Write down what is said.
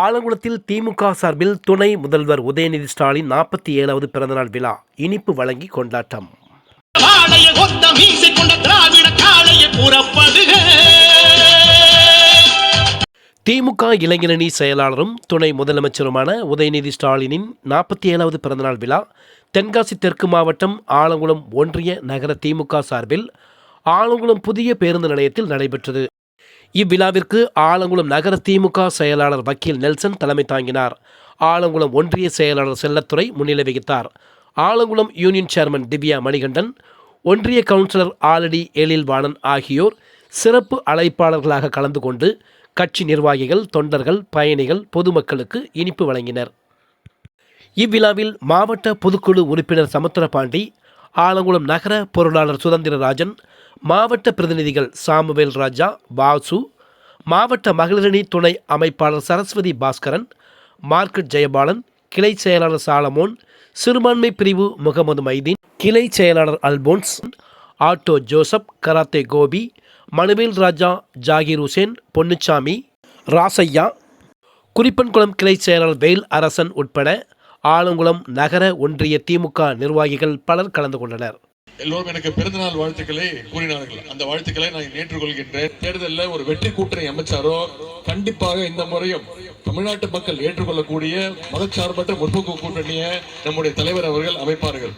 ஆலங்குளத்தில் திமுக சார்பில் துணை முதல்வர் உதயநிதி ஸ்டாலின் நாற்பத்தி ஏழாவது பிறந்தநாள் விழா இனிப்பு வழங்கி கொண்டாட்டம். திமுக இளைஞரணி செயலாளரும் துணை முதலமைச்சருமான உதயநிதி ஸ்டாலினின் நாற்பத்தி ஏழாவது பிறந்தநாள் விழா தென்காசி தெற்கு மாவட்டம் ஆலங்குளம் ஒன்றிய நகர திமுக சார்பில் ஆலங்குளம் புதிய பேருந்து நிலையத்தில் நடைபெற்றது. இவ்விழாவிற்கு ஆலங்குளம் நகர திமுக செயலாளர் வக்கீல் நெல்சன் தலைமை தாங்கினார். ஆலங்குளம் ஒன்றிய செயலாளர் செல்லத்துறை முன்னிலை வகித்தார். ஆலங்குளம் யூனியன் சேர்மன் திவ்யா மணிகண்டன் ஒன்றிய கவுன்சிலர் ஆலடி எழில்வாணன் ஆகியோர் சிறப்பு அழைப்பாளர்களாக கலந்து கொண்டு கட்சி நிர்வாகிகள் தொண்டர்கள் பயணிகள் பொதுமக்களுக்கு இனிப்பு வழங்கினர். இவ்விழாவில் மாவட்ட பொதுக்குழு உறுப்பினர் சமுத்திரபாண்டி ஆலங்குளம் நகர பொருளாளர் சுதந்திரராஜன் மாவட்ட பிரதிநிதிகள் சாமுவேல் ராஜா வாசு மாவட்ட மகளிரணி துணை அமைப்பாளர் சரஸ்வதி பாஸ்கரன் மார்க்கெட் ஜெயபாலன் கிளை செயலாளர் சாலமோன் சிறுபான்மை பிரிவு முகமது மைதீன் கிளை செயலாளர் Alphonse auto Joseph karate Gopi Manuel Raja Zakir Hussain Ponnusamy Rasaiya Kurippankulam கிளை செயலாளர் வேல் அரசன் உட்பட ஆலங்குளம் நகர ஒன்றிய திமுக நிர்வாகிகள் பலர் கலந்து கொண்டனர். எல்லோரும் எனக்கு பிறந்தநாள் வாழ்த்துக்களை கூறினார்கள். அந்த வாழ்த்துக்களை நான் ஏற்றுக்கொள்கின்றேன். தேர்தலில் ஒரு வெற்றி கூட்டணி அமைச்சாரோ கண்டிப்பாக இந்த முறையும் தமிழ்நாட்டு மக்கள் ஏற்றுக்கொள்ளக்கூடிய மதச்சார்பற்ற முற்போக்கு கூட்டணியை நம்முடைய தலைவர் அவர்கள் அமைப்பார்கள்.